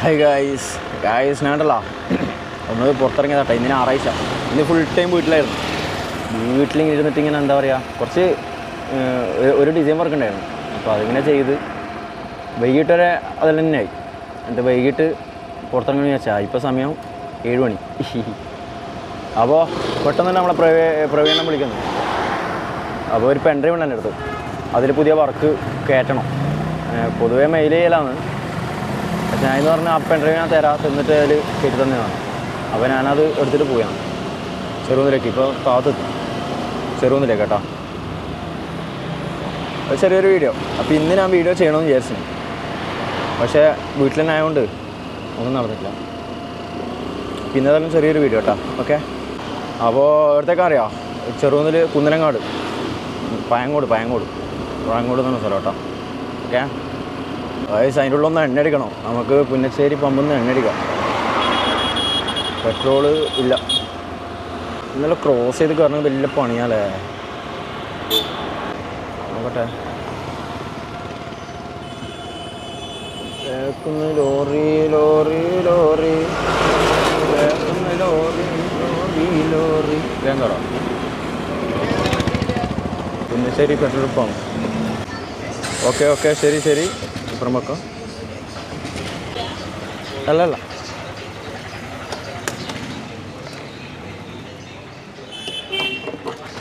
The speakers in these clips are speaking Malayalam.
ഹൈ ഗായ്സ് ഗായ്സ് ഞാണ്ടല്ലോ ഒന്ന് പുറത്തിറങ്ങിയതാട്ടെ ഇന്ന് ആറാഴ്ച ഇന്ന് ഫുൾ ടൈം വീട്ടിലായിരുന്നു. വീട്ടിലിങ്ങനെ ഇരുന്നിട്ട് ഇങ്ങനെ എന്താ പറയുക കുറച്ച് ഒരു- ഒരു ഡിസൈൻ വർക്ക് ഉണ്ടായിരുന്നു. അപ്പോൾ അതിങ്ങനെ ചെയ്ത് വൈകിട്ട് വരെ അതിൽ തന്നെയായി എന്നിട്ട് വൈകിട്ട് പുറത്തിറങ്ങണമെന്ന് വെച്ചാൽ ഇപ്പോൾ സമയം ഏഴ് മണി. അപ്പോൾ പെട്ടെന്ന് തന്നെ നമ്മളെ പ്രവേ പ്രവീണം വിളിക്കുന്നു. അപ്പോൾ ഒരു പെൻഡ്രൈവ് ഉണ്ട് എന്റെ അടുത്ത്. അതിൽ പുതിയ വർക്ക് കയറ്റണം പൊതുവേ മെയിൽ ചെയ്യലാണ്. പക്ഷെ ഞാനെന്ന് പറഞ്ഞാൽ ആ പെൻ ഡ്രൈവ് ഞാൻ തരാം തന്നിട്ട് അതിൽ കയറ്റി തന്നെയാണ് അപ്പോൾ ഞാനത് എടുത്തിട്ട് പോയാണ് ചെറുകുന്നിലേക്ക് ഇപ്പോൾ താത്തെത്തി ചെറുകുന്നിലേക്ക് കേട്ടോ. അത് ചെറിയൊരു വീഡിയോ അപ്പോൾ ഇന്ന് ഞാൻ വീഡിയോ ചെയ്യണമെന്ന് വിചാരിച്ചു പക്ഷേ വീട്ടിൽ തന്നെ ആയതുകൊണ്ട് ഒന്നും നടന്നിട്ടില്ല. പിന്നെ തന്നെ ചെറിയൊരു വീഡിയോ കേട്ടോ. ഓക്കെ അപ്പോൾ എവിടത്തേക്കറിയാം ചെറുകുന്നിൽ കുന്നനങ്ങാട് പയങ്കോട് പയങ്കോട് പയങ്കോട് എന്നാണ് സ്ഥലം കേട്ടോ. ഓക്കെ വയസ്സ് അതിന്റെ ഉള്ളൊന്ന് എണ്ണ അടിക്കണം നമുക്ക് പുന്നശ്ശേരി പമ്പിൽ നിന്ന് എണ്ണ അടിക്കാം പെട്രോൾ ഇല്ല. ഇന്നലെ ക്രോസ് ചെയ്ത് കയറണത് വലിയ പണിയാലേ നോക്കട്ടെ. കേൾക്കുന്ന ലോറി ലോറി ലോറി. കേൾക്കുന്ന lorry lorry Punnassery petrol pump okay okay. ശരി ശരി. ഇപ്പുറം അല്ലല്ല. അല്ല അല്ല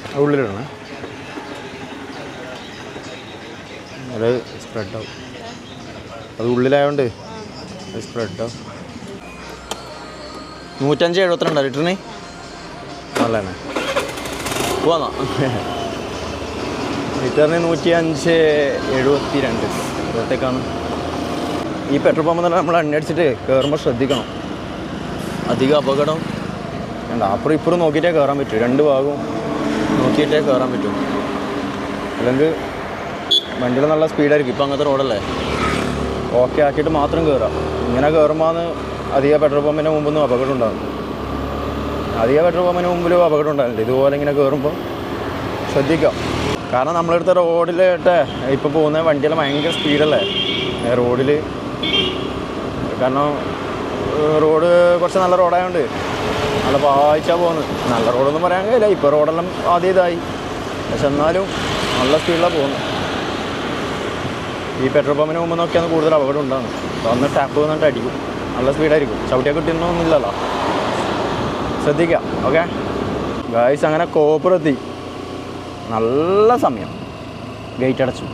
അത് ഉള്ളിലിടണേ അത് ഉള്ളിലായോണ്ട് അത് സ്പ്രെഡ് ആവും. നൂറ്റഞ്ച് എഴുപത്തിരണ്ടോ ലിറ്ററിന്? നല്ലതാണ്. പോവാന്നാ ലിറ്ററിന് നൂറ്റി അഞ്ച് എഴുപത്തി രണ്ട് ഇരുപത്തേക്കാണ് ഈ പെട്രോൾ പമ്പ് തന്നെ നമ്മൾ അടിച്ചിട്ട് കയറുമ്പോൾ ശ്രദ്ധിക്കണം. അധികം അപകടം. വേണ്ട അപ്പുറം ഇപ്പുറം നോക്കിയിട്ടേ കയറാൻ പറ്റൂ. രണ്ട് ഭാഗവും നോക്കിയിട്ടേ കയറാൻ പറ്റൂ. അല്ലെങ്കിൽ വണ്ടിയിൽ നല്ല സ്പീഡായിരിക്കും. ഇപ്പം അങ്ങനത്തെ റോഡല്ലേ? ഓക്കെ ആക്കിയിട്ട് മാത്രം കയറാം ഇങ്ങനെ കയറുമ്പോൾ അധിക പെട്രോൾ പമ്പിന്റെ മുമ്പൊന്നും അപകടം ഉണ്ടാകും അധിക പെട്രോൾ പമ്പിന് മുമ്പിലും അപകടം ഉണ്ടാകില്ല ഇതുപോലെ ഇങ്ങനെ കയറുമ്പോൾ ശ്രദ്ധിക്കാം. കാരണം നമ്മളെടുത്ത റോഡിലിട്ട് ഇപ്പോൾ പോകുന്ന വണ്ടിയെല്ലാം ഭയങ്കര സ്പീഡല്ലേ? റോഡിൽ കാരണം റോഡ് കുറച്ച് നല്ല റോഡായതുകൊണ്ട് നല്ല പായിച്ചാണ് പോകുന്നത് നല്ല റോഡൊന്നും പറയാൻ കഴിയില്ല. ഇപ്പോൾ റോഡെല്ലാം ആദ്യം ഇതായി. പക്ഷെ എന്നാലും നല്ല സ്പീഡിലാണ് പോകുന്നത് ഈ പെട്രോൾ പമ്പിന് മുമ്പ് നോക്കിയാണ് കൂടുതൽ അപകടം ഉണ്ടാകുന്നത് അപ്പോൾ അന്ന് ടാപ്പ് വന്നിട്ട് അടിക്കും. നല്ല സ്പീഡായിരിക്കും. ചവിട്ടിയാൽ കിട്ടുന്നൊന്നുമില്ലല്ലോ. ശ്രദ്ധിക്കാം ഓക്കെ? ഗായ്സ് അങ്ങനെ കോപ്പുറെത്തി നല്ല സമയം. ഗേറ്റ് അടച്ചു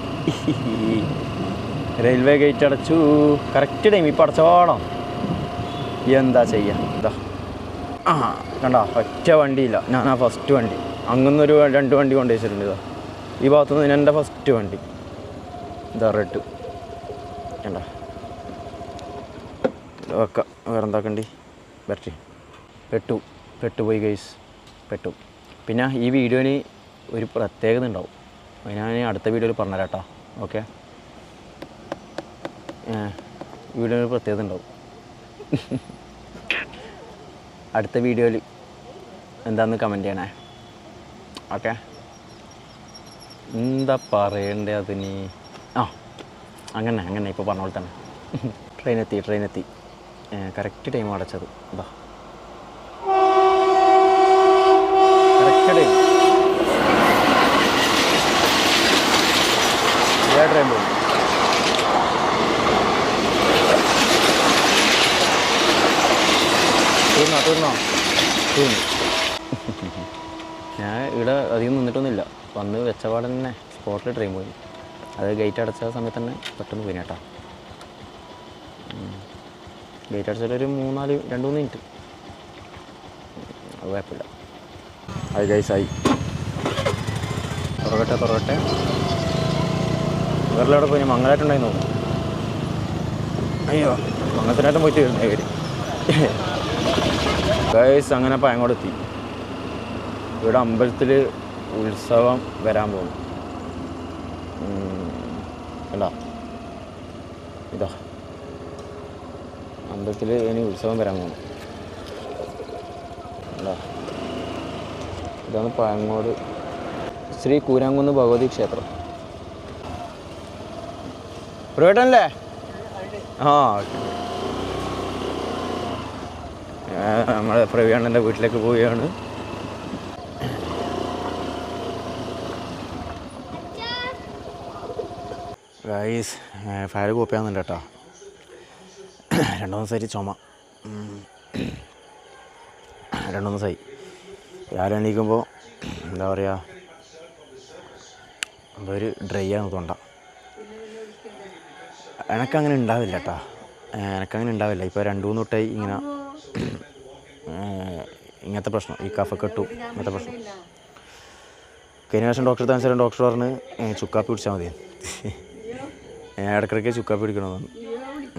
റെയിൽവേ ഗേറ്റ് അടച്ചു കറക്റ്റ് ടൈം ഇപ്പോൾ അടച്ചോണം. എന്താ ചെയ്യുക എന്താ ആ കണ്ട ഒറ്റ വണ്ടിയില്ല. ഞാൻ ആ ഫസ്റ്റ് വണ്ടി. അങ്ങനൊരു രണ്ട് വണ്ടി കൊണ്ടു വെച്ചിട്ടുണ്ട് ഈ ഭാഗത്തുനിന്ന് എന്റെ ഫസ്റ്റ് വണ്ടി. ഇതാ റെഡ് കണ്ട. വെക്കാം. വേറെ എന്താക്കണ്ടി ബാറ്ററി പെട്ടു. പെട്ടുപോയി ഗൈസ് പെട്ടു. പിന്നെ ഈ വീഡിയോന് ഒരു പ്രത്യേകത ഉണ്ടാവും. അത് ഞാൻ അടുത്ത വീഡിയോയിൽ പറഞ്ഞുതരാം കേട്ടോ. ഓക്കെ വീഡിയോ ഒരു പ്രത്യേകത ഉണ്ടാവും. അടുത്ത വീഡിയോയിൽ എന്താന്ന് കമന്റ് ചെയ്യണേ? ഓക്കെ എന്താ പറയണ്ടേ അതിന്? ആ അങ്ങനെ അങ്ങനെ ഇപ്പോൾ പറഞ്ഞ പോലെ തന്നെ. ട്രെയിൻ എത്തി ട്രെയിൻ എത്തി. കറക്റ്റ് ടൈം അടച്ചത്. ഇതാ കറക്റ്റ് ടൈം ഇതേ ട്രെയിൻ പോകും തീർന്നോ തീർന്നോ തീർന്നു ഞാൻ ഇവിടെ അധികം നിന്നിട്ടൊന്നുമില്ല. വന്ന് വെച്ചപാട് തന്നെ സ്പോട്ടിൽ ട്രെയിൻ പോയി. അത് ഗേറ്റ് അടച്ച സമയത്ത് തന്നെ പെട്ടെന്ന് പോയി കേട്ടോ. ഗേറ്റ് അടച്ചിട്ട് ഒരു മൂന്നാൽ രണ്ട് മൂന്ന് മിനിറ്റ് അത് കുഴപ്പമില്ല. അത് ഗൈസായി തുറകട്ടെ തുറകട്ടെ വേറെ അവിടെ പോയി മംഗലായിട്ടുണ്ടായി നോക്കും അയ്യോ മംഗലത്തിനായിട്ടും പോയിട്ട് വരുന്നേ ഇവർ ഗൈസ് അങ്ങനെ പയങ്ങോട് എത്തി ഇവിടെ അമ്പലത്തിൽ ഉത്സവം വരാൻ പോകും കണ്ടാ? ഇതാ. അമ്പലത്തിൽ ഇനി ഉത്സവം വരാൻ പോകും കണ്ടാ? ഇതാണ് പഴങ്ങോട് ശ്രീ കൂരാങ്കുന്ന് ഭഗവതി ക്ഷേത്രം. പ്രവേട്ടനല്ലേ ആ നമ്മളെ പ്രവീണന്റെ വീട്ടിലേക്ക് പോവുകയാണ്. ഗൈസ് ഫയർ കോപ്പിയാകുന്നുണ്ട് കേട്ടോ. രണ്ടു ദിവസമായിട്ട് ചുമ. രണ്ടു ദിവസമായി രാവിലെ എണീക്കുമ്പോൾ എന്താ പറയുക ഒരു ഡ്രൈ ആണ് തൊണ്ട എനക്കങ്ങനെ ഉണ്ടാവില്ല കേട്ടോ എനക്കങ്ങനെ ഉണ്ടാവില്ല. ഇപ്പോൾ രണ്ട് മൂന്ന് തൊട്ടായി ഇങ്ങനെ ഇങ്ങനത്തെ പ്രശ്നം. ഈ കഫക്കെട്ടു ഇങ്ങനത്തെ പ്രശ്നം. കഴിഞ്ഞ പ്രാവശ്യം ഡോക്ടർ താമസിച്ചാലും ഡോക്ടർ പറഞ്ഞ് ചുക്കാപ്പി കുടിച്ചാൽ മതി. ഇടക്കിടയ്ക്ക് ചുക്കാപ്പി കുടിക്കണമെന്ന്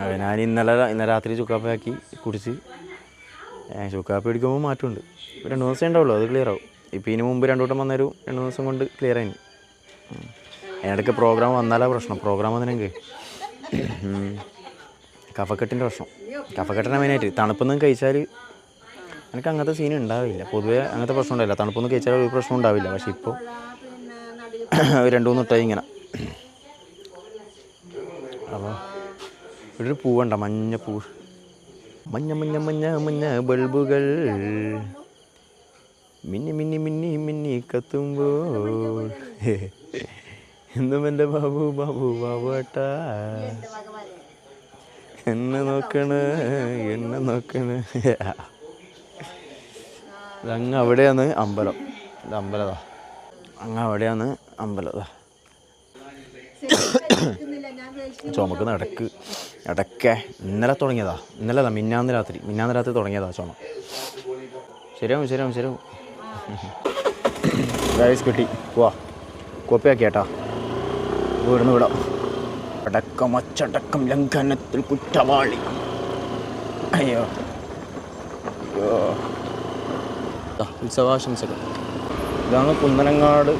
അപ്പോൾ ഞാൻ ഇന്നലെ ഇന്നലെ രാത്രി ചുക്കാപ്പി ആക്കി കുടിച്ച് ചുക്കാപ്പി പിടിക്കുമ്പോൾ മാറ്റമുണ്ട്. രണ്ട് ദിവസം ഉണ്ടാവുള്ളൂ അത് ക്ലിയർ ആവും. ഇപ്പോൾ ഇതിന് മുമ്പ് രണ്ടു വട്ടം വന്നൊരു രണ്ട് ദിവസം കൊണ്ട് ക്ലിയർ ആയി ഇടയ്ക്ക് പ്രോഗ്രാം വന്നാലാ പ്രശ്നം. പ്രോഗ്രാം വന്നിനെങ്കിൽ കഫക്കെട്ടിന്റെ പ്രശ്നം. കഫക്കെട്ടിനെ മെയിനായിട്ട് തണുപ്പൊന്നും കഴിച്ചാൽ എനിക്ക് അങ്ങനത്തെ സീൻ ഉണ്ടാവില്ല. പൊതുവേ അങ്ങനത്തെ പ്രശ്നം ഉണ്ടാവില്ല. തണുപ്പൊന്നും കഴിച്ചാൽ ഒരു പ്രശ്നം ഉണ്ടാവില്ല. പക്ഷെ ഇപ്പോൾ രണ്ട് മൂന്ന് തൊട്ടായി ഇങ്ങനെ. അപ്പോൾ ഇവിടെ ഒരു പൂവുണ്ട മഞ്ഞ പൂ. മഞ്ഞ മഞ്ഞ മഞ്ഞ മഞ്ഞ ബൾബുകൾ. മിന്നി മിന്നി മിന്നി മിന്നി കത്തുമ്പോൾ. എന്നും എന്റെ ബാബു ബാബു ബാബുട്ട എന്നെ നോക്കണ് എന്നെ നോക്കണ്. അങ്ങ് അവിടെയാണ് അമ്പലം. ഇത് അമ്പലതാ. അങ്ങ് അവിടെയാണ് അമ്പലതാ. ചുമക്ക് നടക്ക് ഇടയ്ക്ക് ഇന്നലെ തുടങ്ങിയതാ. ഇന്നലെ മിന്നാന്ന് രാത്രി. മിന്നാന്ന് രാത്രി തുടങ്ങിയതാ ചുമ. ശരിയാവും ശരിയാവും ശരിയാവും. ഗൈസ് കിട്ടി പോവാ. കോപ്പിയാക്കി ഏട്ടാ വീടുന്നു വിടാം അടക്കം അച്ചടക്കം ലംഘനത്തിൽ കുറ്റവാളി. അയ്യോ. അയ്യോ. ഉത്സവാശംസകൾ. ഇതാണ് കുന്നനങ്ങാട്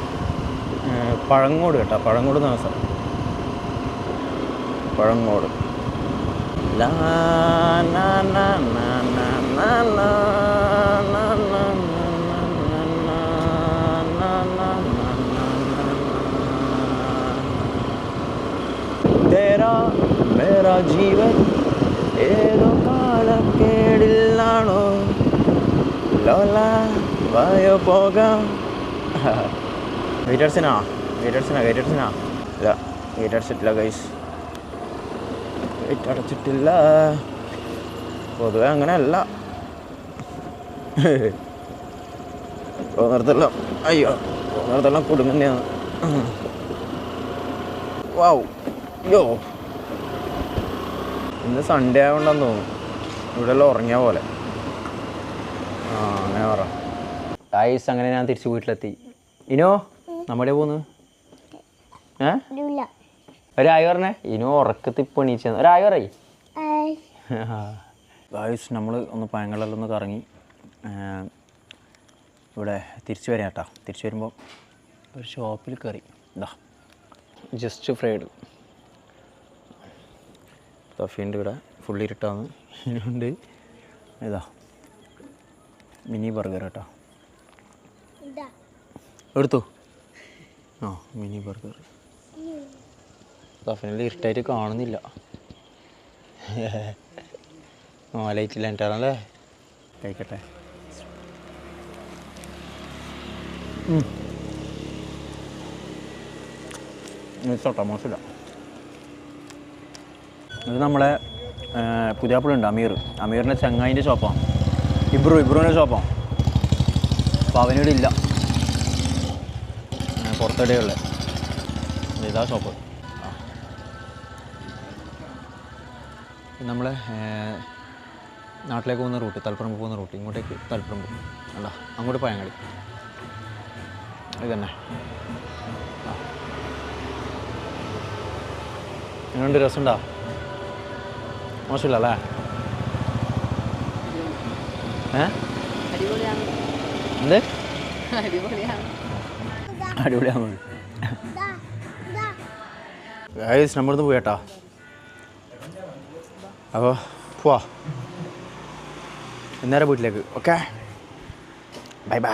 പഴങ്ങോട് കേട്ടോ. പഴങ്ങോട് എന്നാണ് സ്ഥലം? പഴങ്ങോട്. ലാ നാ നാ മേരാ ജീവൻ ഏതോ കാലക്കേടില്ലാണോ ലോല വായോ പോകാം. വെയിറ്റേഴ്സിനാ വെയിറ്റേഴ്സിനാ വെയിറ്റേഴ്സിനാ ഇല്ല വെയിറ്റ് അടച്ചിട്ടില്ല ഗൈസ് വെയിറ്റ് അടച്ചിട്ടില്ല. പൊതുവെ അങ്ങനെയല്ല. പോകുന്നിടത്തെല്ലാം അയ്യോ പോകുന്നിടത്തെല്ലാം കുടുങ്ങന്നെയാണ് വാവ് യോ ഇന്ന് സൺഡേ ആയതുകൊണ്ടാന്ന് തോന്നുന്നു. ഇവിടെ എല്ലാം ഉറങ്ങിയ പോലെ. ആ അങ്ങനെ പറ. ഗൈസ് അങ്ങനെ ഞാൻ തിരിച്ചു വീട്ടിലെത്തി. ഇനോ നമ്മുടെ പോന്ന് ഏ? ഒരായി പറഞ്ഞേ. ഇനോ ഉറക്കത്തിൽ പണിച്ച ഒരായി പറയ്. ഗായ്സ് നമ്മൾ ഒന്ന് പഴങ്ങളെല്ലാം ഒന്ന് കറങ്ങി. ഇവിടെ തിരിച്ചു വരാം കേട്ടോ. തിരിച്ചു വരുമ്പോൾ ഒരു ഷോപ്പിൽ കയറി ഇതാ ജസ്റ്റ് ഫ്രൈഡ് തഫീന്റെ ഇവിടെ ഫുള്ളി ഇരുട്ടാന്ന് ഇതിനുണ്ട് ഇതാ മിനി ബർഗർ കേട്ടോ. എടുത്തു? ആ മിനി ബർഗർ തഫീനിൽ ഇരുട്ടായിട്ട് കാണുന്നില്ല. ആ ലൈറ്റ് ഇല്ല എന്നിട്ടാണല്ലേ കഴിക്കട്ടെ. മിസ്സോട്ടോ മോശമില്ല. ഇത് നമ്മളെ പുതിയാപ്പുഴുണ്ട് അമീർ. അമീറിന്റെ ചങ്ങായിന്റെ ഷോപ്പാണ് ഇബ്രു ഇബ്രുവിന്റെ ഷോപ്പാണ് അപ്പോൾ അവനിവിടെ ഇല്ല. പുറത്തെവിടെയുള്ള ഇതാ ഷോപ്പ് നമ്മളെ നാട്ടിലേക്ക് പോകുന്ന റൂട്ട് തൽപ്പറമ്പ് പോകുന്ന റൂട്ട്. ഇങ്ങോട്ടേക്ക് തൽപ്പറമ്പ്. അല്ല അങ്ങോട്ട് പയങ്ങാടി ഇതന്നെ. എങ്ങനെയുണ്ട് രസമുണ്ടോ? മോശമില്ല അല്ലേ ഏ എന്ത്? അടിപൊളിയാണ്. ഗൈസ് നമ്മളിന്ന് പോയേട്ടാ. അപ്പോൾ പോവാ. ഇന്നേരം വീട്ടിലേക്ക്. ഓക്കെ? Bye bye.